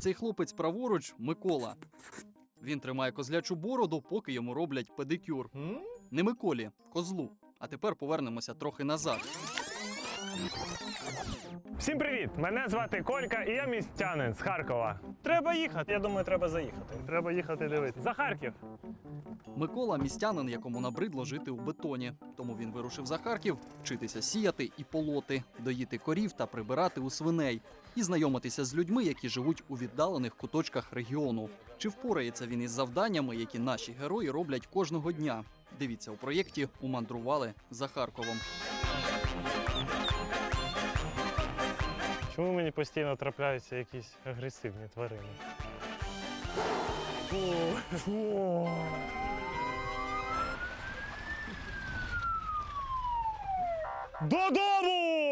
Цей хлопець праворуч Микола. Він тримає козлячу бороду, поки йому роблять педикюр. Не Миколі, козлу. А тепер повернемося трохи назад. Всім привіт! Мене звати Колька і я містянин з Харкова. Треба їхати. Я думаю, треба заїхати. Треба їхати дивитися. За Харків. Микола містянин, якому набридло жити у бетоні. Тому він вирушив за Харків вчитися сіяти і полоти, доїти корів та прибирати у свиней і знайомитися з людьми, які живуть у віддалених куточках регіону. Чи впорається він із завданнями, які наші герої роблять кожного дня? Дивіться у проєкті Умандрували за Харковом. Чому мені постійно трапляються якісь агресивні тварини? О. Додому!